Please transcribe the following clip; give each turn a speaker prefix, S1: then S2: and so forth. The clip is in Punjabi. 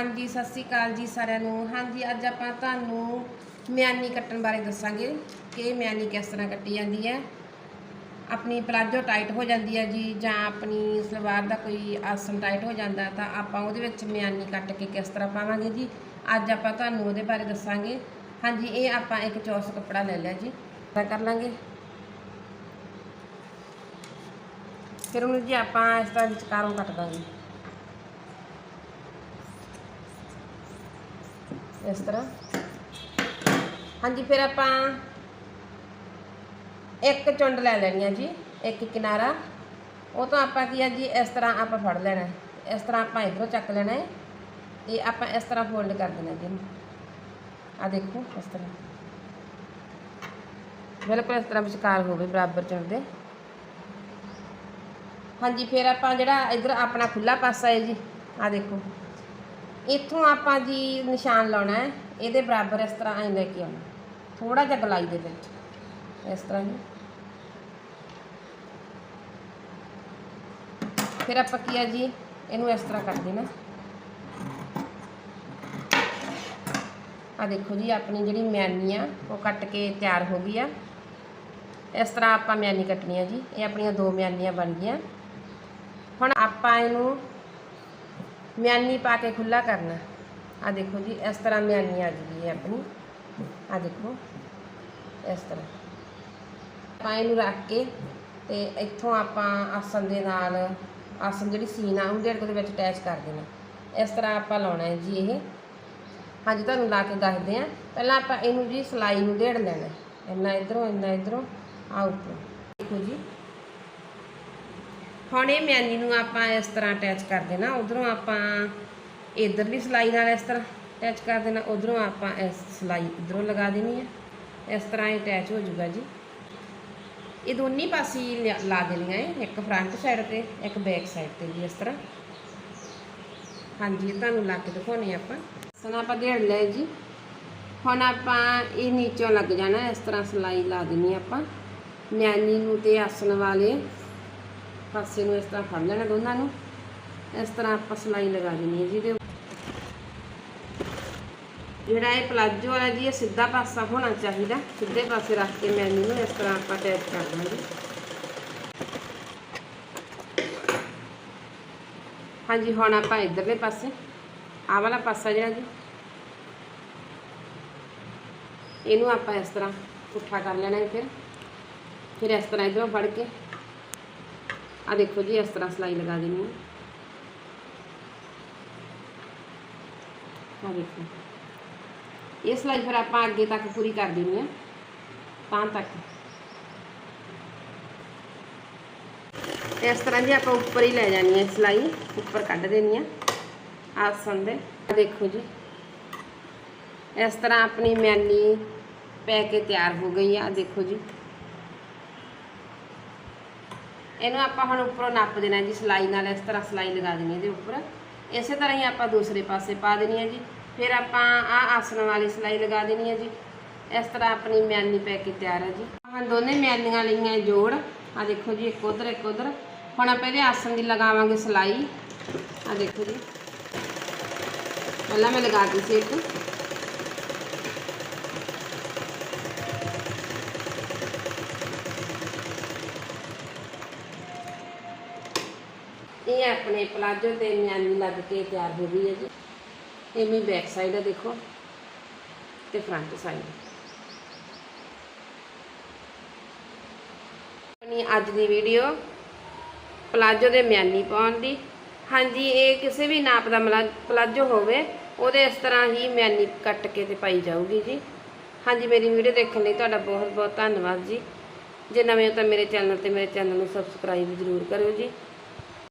S1: ਹਾਂਜੀ, ਸਤਿ ਸ੍ਰੀ ਅਕਾਲ ਜੀ ਸਾਰਿਆਂ ਨੂੰ। ਹਾਂਜੀ, ਅੱਜ ਆਪਾਂ ਤੁਹਾਨੂੰ ਮਿਆਨੀ ਕੱਟਣ ਬਾਰੇ ਦੱਸਾਂਗੇ ਕਿ ਮਿਆਨੀ ਕਿਸ ਤਰ੍ਹਾਂ ਕੱਟੀ ਜਾਂਦੀ ਹੈ। ਆਪਣੀ ਪਲਾਜੋ ਟਾਈਟ ਹੋ ਜਾਂਦੀ ਹੈ ਜੀ ਜਾਂ ਆਪਣੀ ਸਲਵਾਰ ਦਾ ਕੋਈ ਆਸਨ ਟਾਈਟ ਹੋ ਜਾਂਦਾ ਤਾਂ ਆਪਾਂ ਉਹਦੇ ਵਿੱਚ ਮਿਆਨੀ ਕੱਟ ਕੇ ਕਿਸ ਤਰ੍ਹਾਂ ਪਾਵਾਂਗੇ ਜੀ? ਅੱਜ ਆਪਾਂ ਤੁਹਾਨੂੰ ਉਹਦੇ ਬਾਰੇ ਦੱਸਾਂਗੇ। ਹਾਂਜੀ, ਇਹ ਆਪਾਂ ਇੱਕ ਚੌਸ ਕੱਪੜਾ ਲੈ ਲਿਆ ਜੀ। ਤਾਂ ਕਰ ਲਾਂਗੇ? ਫਿਰ ਉਹਨੂੰ ਜੀ ਆਪਾਂ ਇਸ ਤਰ੍ਹਾਂ ਵਿਚਕਾਰੋਂ ਕੱਟ ਦਾਂਗੇ। ਇਸ ਤਰ੍ਹਾਂ। ਹਾਂਜੀ, ਫਿਰ ਆਪਾਂ ਇੱਕ ਚੁੰਡ ਲੈ ਲੈਣੀ ਹੈ ਜੀ, ਇੱਕ ਕਿਨਾਰਾ। ਉਹ ਤੋਂ ਆਪਾਂ ਕੀ ਆ ਜੀ, ਇਸ ਤਰ੍ਹਾਂ ਆਪਾਂ ਫੜ ਲੈਣਾ ਇਸ ਤਰ੍ਹਾਂ ਆਪਾਂ ਇਧਰੋਂ ਚੱਕ ਲੈਣਾ ਹੈ। ਇਹ ਆਪਾਂ ਇਸ ਤਰ੍ਹਾਂ ਫੋਲਡ ਕਰ ਦੇਣਾ ਜੀ। ਆ ਦੇਖੋ, ਇਸ ਤਰ੍ਹਾਂ। ਬਿਲਕੁਲ ਇਸ ਤਰ੍ਹਾਂ ਵਿਚਕਾਰ ਹੋਵੇ, ਬਰਾਬਰ ਚੁੰਡ ਦੇ ਹਾਂਜੀ, ਫਿਰ ਆਪਾਂ ਜਿਹੜਾ ਇਧਰ ਆਪਣਾ ਖੁੱਲਾ ਪਾਸਾ ਹੈ ਜੀ ਆ ਦੇਖੋ। ਇੱਥੋਂ ਆਪਾਂ ਜੀ ਨਿਸ਼ਾਨ ਲਾਉਣਾ ਹੈ, ਇਹਦੇ ਬਰਾਬਰ ਇਸ ਤਰ੍ਹਾਂ ਐਂ ਲੈ ਕੇ ਆਉਣਾ। ਥੋੜਾ ਜਿਹਾ ਗਲਾਈ ਦੇ ਵਿੱਚ, ਇਸ ਤਰ੍ਹਾਂ ਜੀ ਫਿਰ ਆਪਾਂ ਕੀ ਆ ਜੀ, ਇਹਨੂੰ ਇਸ ਤਰ੍ਹਾਂ ਕਰ ਦੇਣਾ। ਆ ਦੇਖੋ ਜੀ, ਆਪਣੀ ਜਿਹੜੀ ਮਿਆਨੀ ਆ, ਉਹ ਕੱਟ ਕੇ ਤਿਆਰ ਹੋ ਗਈ ਆ। ਇਸ ਤਰ੍ਹਾਂ ਆਪਾਂ ਮਿਆਨੀ ਕੱਟਣੀ ਆ ਜੀ, ਇਹ ਆਪਣੀਆਂ ਦੋ ਮਿਆਨੀਆਂ ਬਣ ਗਈਆਂ। ਹੁਣ ਆਪਾਂ ਇਹਨੂੰ ਮਿਆਨੀ ਪਾ ਕੇ ਖੁੱਲਾ ਕਰਨਾ। ਆ ਦੇਖੋ ਜੀ, ਇਸ ਤਰ੍ਹਾਂ ਮਿਆਨੀ ਆ ਜੂਗੀ ਹੈ ਆਪਣੀ। ਆ ਦੇਖੋ, ਇਸ ਤਰ੍ਹਾਂ। ਆਪਾਂ ਇਹਨੂੰ ਰੱਖ ਕੇ ਤੇ ਇੱਥੋਂ ਆਪਾਂ ਆਸਨ ਦੇ ਨਾਲ ਆਸਨ ਜਿਹੜੀ ਸੀਨ ਆ ਉਹਦੇ ਦੇ ਵਿੱਚ ਅਟੈਚ ਕਰ ਦੇਣਾ। ਇਸ ਤਰ੍ਹਾਂ ਆਪਾਂ ਲਾਉਣਾ ਹੈ ਜੀ ਇਹ। ਹਾਂਜੀ, ਤੁਹਾਨੂੰ ਲਾ ਕੇ ਦੱਸਦੇ ਆ ਪਹਿਲਾਂ ਆਪਾਂ ਇਹਨੂੰ ਜੀ ਸਲਾਈ ਨੂੰ ਢੇੜ ਲੈਣਾ ਇੰਨਾ ਇਧਰੋਂ ਇੰਨਾ ਇਧਰੋਂ ਆ ਉੱਪਰ। ਦੇਖੋ ਜੀ ਹੁਣ ਇਹ ਮੈਨੀ ਨੂੰ ਆਪਾਂ ਇਸ ਤਰ੍ਹਾਂ ਅਟੈਚ ਕਰ ਦੇਣਾ, ਉਧਰੋਂ ਆਪਾਂ ਇਧਰਲੀ ਸਲਾਈ ਨਾਲ ਇਸ ਤਰ੍ਹਾਂ ਅਟੈਚ ਕਰ ਦੇਣਾ, ਉਧਰੋਂ ਆਪਾਂ ਇਸ ਸਲਾਈ ਇਧਰੋਂ ਲਗਾ ਦੇਣੀ ਹੈ ਇਸ ਤਰ੍ਹਾਂ ਇਹ ਅਟੈਚ ਹੋ ਜਾਊਗਾ ਜੀ। ਇਹ ਦੋਨੀ ਪਾਸੇ ਹੀ ਲਾ ਦੇਣੀਆਂ ਹੈ ਇੱਕ ਫਰੰਟ ਸਾਈਡ ਤੇ, ਇੱਕ ਬੈਕ ਸਾਈਡ ਤੇ ਜੀ ਇਸ ਤਰ੍ਹਾਂ। ਹਾਂਜੀ ਤੁਹਾਨੂੰ ਲਾ ਕੇ ਦਿਖਾਉਣੀ ਆਪਾਂ। ਸਨ ਆਪਾਂ ਦੇੜ ਲਿਆ ਜੀ। ਹੁਣ ਆਪਾਂ ਇਹ ਨੀਚੋਂ ਲੱਗ ਜਾਣਾ, ਇਸ ਤਰ੍ਹਾਂ ਸਲਾਈ ਲਾ ਦੇਣੀ ਆਪਾਂ। ਮਿਆਨੀ ਨੂੰ ਤੇ ਆਸਣ ਵਾਲੇ ਪਾਸੇ ਨੂੰ ਇਸ ਤਰ੍ਹਾਂ ਫੜ ਲੈਣਾ ਦੋਨਾਂ ਨੂੰ। ਇਸ ਤਰ੍ਹਾਂ ਆਪਾਂ ਸਲਾਈ ਲਗਾ ਦੇਣੀ ਹੈ ਜਿਹਦੇ ਜਿਹੜਾ ਇਹ ਪਲਾਜੋ ਵਾਲਾ ਜੀ, ਇਹ ਸਿੱਧਾ ਪਾਸਾ ਹੋਣਾ ਚਾਹੀਦਾ। ਸਿੱਧੇ ਪਾਸੇ ਰੱਖ ਕੇ ਮੈਨੀ ਨੂੰ ਇਸ ਤਰ੍ਹਾਂ ਆਪਾਂ ਅਟੈਚ ਕਰ ਦਾਂਗੇ। ਹਾਂਜੀ, ਹੁਣ ਆਪਾਂ ਇਧਰਲੇ ਪਾਸੇ। ਆਹ ਵਾਲਾ ਪਾਸਾ ਜਿਹੜਾ ਜੀ, ਇਹਨੂੰ ਆਪਾਂ ਇਸ ਤਰ੍ਹਾਂ ਪੁੱਠਾ ਕਰ ਲੈਣਾ ਫਿਰ। ਫਿਰ ਇਸ ਤਰ੍ਹਾਂ ਇਧਰੋਂ ਫੜ ਕੇ ਆ ਦੇਖੋ ਜੀ ਇਸ ਤਰ੍ਹਾਂ ਸਲਾਈ ਲਗਾ ਦੇਣੀ ਹੈ ਆ ਦੇਖੋ ਇਹ ਸਲਾਈ ਫਿਰ ਆਪਾਂ ਅੱਗੇ ਤੱਕ ਪੂਰੀ ਕਰ ਦੇਣੀ ਹੈ ਤਾਂ ਤੱਕ ਇਸ ਤਰ੍ਹਾਂ ਜੀ ਆਪਾਂ ਉੱਪਰ ਹੀ ਲੈ ਜਾਣੀ ਹੈ ਸਲਾਈ ਉੱਪਰ ਕੱਢ ਦੇਣੀ ਹੈ ਆਸਨ ਦੇ ਆਹ ਦੇਖੋ ਜੀ ਇਸ ਤਰ੍ਹਾਂ ਆਪਣੀ ਮਿਆਨੀ ਪੈ ਕੇ ਤਿਆਰ ਹੋ ਗਈ ਆ ਆਹ ਦੇਖੋ ਜੀ ਇਹਨੂੰ ਆਪਾਂ ਹੁਣ ਉੱਪਰੋਂ ਨੱਪ ਦੇਣਾ ਜੀ, ਸਲਾਈ ਨਾਲ ਇਸ ਤਰ੍ਹਾਂ ਸਲਾਈ ਲਗਾ ਦੇਣੀ ਇਹਦੇ ਉੱਪਰ। ਇਸੇ ਤਰ੍ਹਾਂ ਹੀ ਆਪਾਂ ਦੂਸਰੇ ਪਾਸੇ ਪਾ ਦੇਣੀ ਹੈ ਜੀ। ਫਿਰ ਆਪਾਂ ਆ ਆਸਣ ਵਾਲੀ ਸਲਾਈ ਲਗਾ ਦੇਣੀ ਹੈ ਜੀ। ਇਸ ਤਰ੍ਹਾਂ ਆਪਣੀ ਮਿਆਨੀ ਪੈ ਕੇ ਤਿਆਰ ਹੈ ਜੀ। ਹਾਂ ਦੋਨੇ ਮਿਆਨੀਆਂ ਲਈਆਂ ਜੋੜ। ਆ ਦੇਖੋ ਜੀ, ਇੱਕ ਉਧਰ ਇੱਕ ਉਧਰ। ਹੁਣ ਆਪਾਂ ਇਹਦੇ ਆਸਣ ਦੀ ਲਗਾਵਾਂਗੇ ਸਲਾਈ। ਆ ਦੇਖੋ ਜੀ। ਪਹਿਲਾਂ ਮੈਂ ਲਗਾਤੀ ਸੀ ਇੱਕ। ਇਹ ਆਪਣੇ ਪਲਾਜੋ ਤੇ ਮਿਆਨੀ ਲੱਗ ਕੇ ਤਿਆਰ ਹੋ ਗਈ ਹੈ ਜੀ। ਇਹ ਵੀ ਬੈਕ ਸਾਈਡ ਹੈ ਦੇਖੋ ਤੇ ਫਰੰਟ ਸਾਈਡ ਆਪਣੀ ਅੱਜ ਦੀ ਵੀਡੀਓ ਪਲਾਜੋ ਦੇ ਮਿਆਨੀ ਪਾਉਣ ਦੀ। ਹਾਂਜੀ, ਇਹ ਕਿਸੇ ਵੀ ਨਾਪ ਦਾ ਮਲਾ- ਪਲਾਜੋ ਹੋਵੇ, ਉਹਦੇ ਇਸ ਤਰ੍ਹਾਂ ਹੀ ਮਿਆਨੀ ਕੱਟ ਕੇ ਤੇ ਪਾਈ ਜਾਊਗੀ ਜੀ। ਹਾਂਜੀ, ਮੇਰੀ ਵੀਡੀਓ ਦੇਖਣ ਲਈ ਤੁਹਾਡਾ ਬਹੁਤ ਬਹੁਤ ਧੰਨਵਾਦ ਜੀ। ਜੇ ਨਵੇਂ ਹੋ ਤਾਂ ਮੇਰੇ ਚੈਨਲ ਤੇ ਮੇਰੇ ਚੈਨਲ ਨੂੰ ਸਬਸਕ੍ਰਾਈਬ ਜ਼ਰੂਰ ਕਰਿਓ ਜੀ।